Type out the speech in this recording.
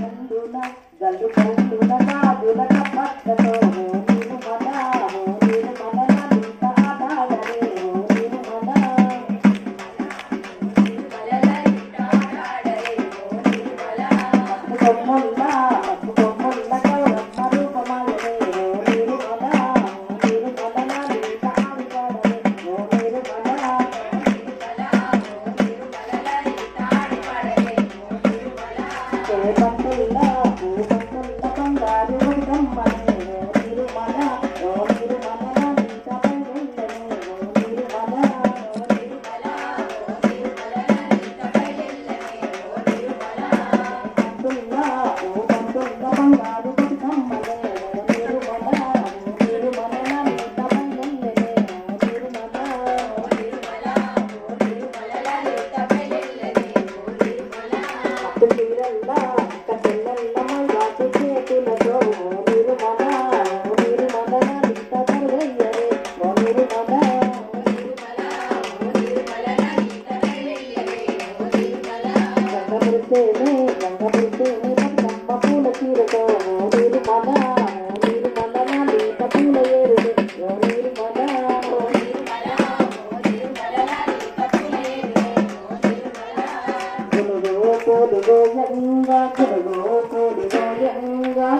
నందున గల్లు కౌలున గాజుల కప్పక్కతో నీరు మన నీరు మన ఇంత ఆడాడరే నీరు పప్పు కొమ్మల్ల పప్పు కొమ్మల్ల గౌరమ్మ రూపమాయనే నీరు మన నీరు మన ఇంత ఆడాడరే నీరు చేపట్టుల్లా పూపట్టుల్ల cámara. రంగపురితేనే రంగపురితేనే బతుకమ్మ పూల చీరతో ఓ నిరుమల ఓ నిరుమల నా నింత పూల ఏరులే ఓ నిరుమల ఓ నిరుమల ఓ నిరుమల నా నింత పూల ఏరులే ఓ నిరుమల కొలుగో కొలుగో యంగా కొలుగో కొలుగో యంగా